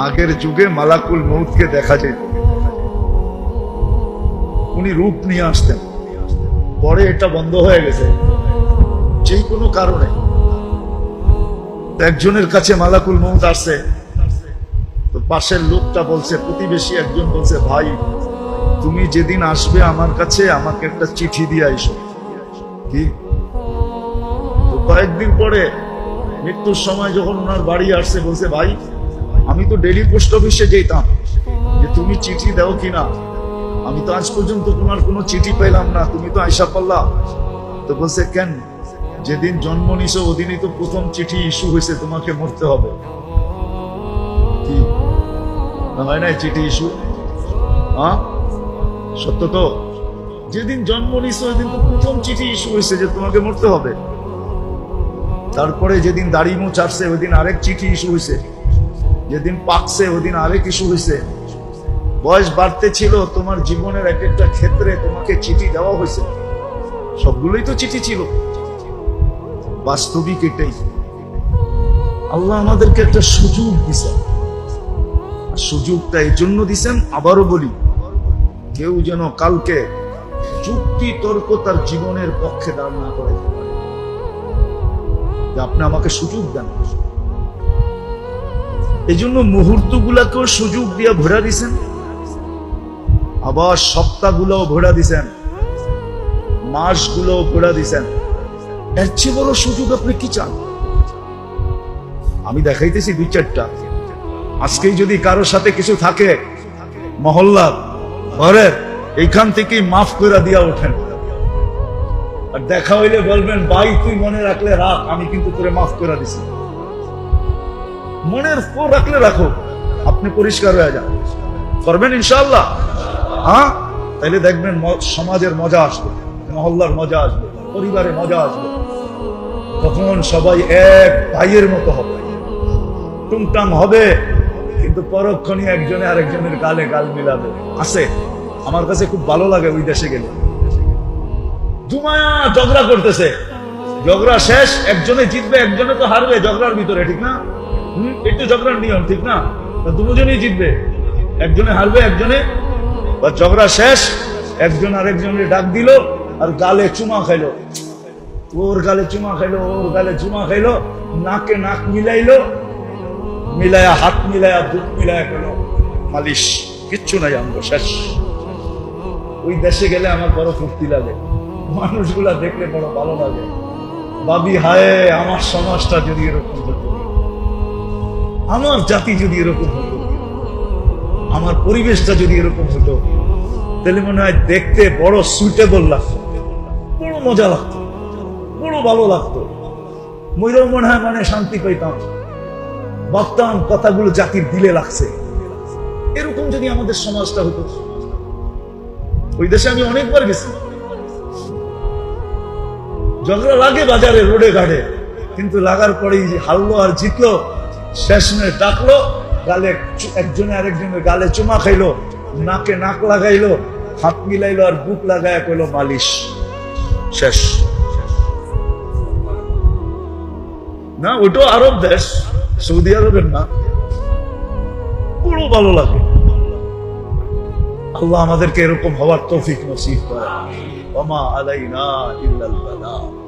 আগের যুগে মালাকুল মৌতকে দেখা যেত। উনি রূপ নিয়ে আসতেন। পরে এটা বন্ধ হয়ে গেছে। যে কোনো কারণে। একজনের কাছে মালাকুল মৌত আসছে। তো পাশের লোকটা বলছে, প্রতিবেশী একজন বলছে, ভাই, তুমি যেদিন আসবে আমার কাছে, আমাকে একটা চিঠি দিয়ে আইসো। কি? তো কয়েকদিন পরে মৃত্যুর সময় যখন ওনার বাড়ি আসছে, বলছে, ভাই আমি তো ডেলি পোস্ট অফিসে যেতাম। যে তুমি চিঠি দাও কিনা? আমি তো আজ পর্যন্ত তোমার কোনো চিঠি পেলাম না। তুমি তো আইসা পাল্লা। তো বলছে কেন? যেদিন জন্ম নিছো ওদিনই তো প্রথম চিঠি ইস্যু হয়েছে তোমাকে মরতে হবে। না হয় নাই চিঠি ইস্যু হ্যাঁ? সত্য তো? যেদিন জন্ম নিছো ওই দিন তো প্রথম চিঠি ইস্যু হয়েছে যে তোমাকে মরতে হবে। তারপরে যেদিন দাড়ি মুছ আসছে ওই দিন আরেক চিঠি ইস্যু হয়েছে। যেদিন পাকছে ওদিন দিন আরেক ইস্যু হয়েছে বয়স বাড়তে ছিল, তোমার জীবনের এক একটা ক্ষেত্রে তোমাকে চিঠি দেওয়া হয়েছে সবগুলোই তো চিঠি ছিল। বাস্তবিক এটাই। আল্লাহ আমাদেরকে একটা সুযোগ দিছেন। সুযোগটা এই জন্য দিছেন, আবারও বলি, কেউ যেন কালকে যুক্তি তর্ক তার জীবনের পক্ষে দাঁড় না করে। আপনি আমাকে সুযোগ দেন। এই জন্য মুহূর্ত গুলাকেও সুযোগ দিয়ে ভরা দিছেন। আবার সপ্তাহগুলোও ভরা দিছেন। মাসগুলোও ভরা দিছেন। এর চেয়ে বড় সুযোগ আপনি কি চান? আমি দেখাইতেছি দুই চারটা। আজকেই যদি কারোর সাথে কিছু থাকে মহল্লার ঘরের, এইখান থেকেই মাফ করে দিয়া ওঠেন। আর দেখা হইলে বলবেন, ভাই, তুই মনে রাখলে রাখ, আমি কিন্তু তোরে মাফ করে দিছি। মনের পর রাখলে রাখো। আপনি পরিষ্কার হয়ে যান। করবেন ইনশাল্লাহ হ্যাঁ? তাইলে দেখবেন সমাজের মজা আসবে। মহল্লার মজা আসবে। পরিবারের মজা আসবে। তখন সবাই এক ভাইয়ের মতো হবে। টুংটাং হবে। কিন্তু পরক্ষণই একজনে আরেকজনের গালে গাল মিলাবে। আছে। আমার কাছে খুব ভালো লাগে ওই দেশে গেলে। জুমায়া ঝগড়া করতেছে। ঝগড়া শেষ, একজনে জিতবে, একজনে তো হারবে। ঝগড়ার ভিতরে, ঠিক না? একটু ঝগড়ার নিয়ম, ঠিক না? দুজনেই জিতবে। একজনে হারবে, একজনে বা ঝগড়া শেষ, একজন আরেকজনের ডাক দিল আর গালে চুমা খাইলো ওর গালে চুমা খাইলো ওর গালে চুমা খাইলো নাকে নাক মিলাইলো, মিলায়া হাত মিলায়া দুধ মিলায়া গেল মালিশ, কিচ্ছু নাই আমরা শেষ। ওই দেশে গেলে আমার বড় ফুর্তি লাগে। মানুষগুলা দেখলে বড় ভালো লাগে। ভাবি হায়, আমার সমাজটা যদি এরকম হতো। আমার জাতি যদি এরকম হতো, আমার পরিবেশটা যদি এরকম হতো, তাহলে মনে হয় দেখতে বড় সুইটেবল লাগতো, বড় মজা লাগতো, বড় ভালো লাগতো। ময়ূর মনে হয় মানে শান্তি পাইতাম। ভাবতাম কথাগুলো জাতির দিলে লাগছে। এরকম যদি আমাদের সমাজটা হতো। ওই দেশে আমি অনেকবার গেছি। ঝগড়া লাগে বাজারে, রোডে, ঘাটে। কিন্তু লাগার পরেই হারলো আর জিতলো শেষমে ডাকলো, গালে একজনে আরেকজনের গালে চুমা খাইলো, নাকে নাক লাগাইলো, হাত মিলাইলো আর বুক লাগায় কইলো, মালিশ, শেষ। না, ওইটাও আরব দেশ, সৌদি আরবের না। পুরো ভালো লাগে। আল্লাহ আমাদেরকে এরকম হওয়ার তৌফিক নসিব করে ওমা আলাইনা ইল্লাল বালাগ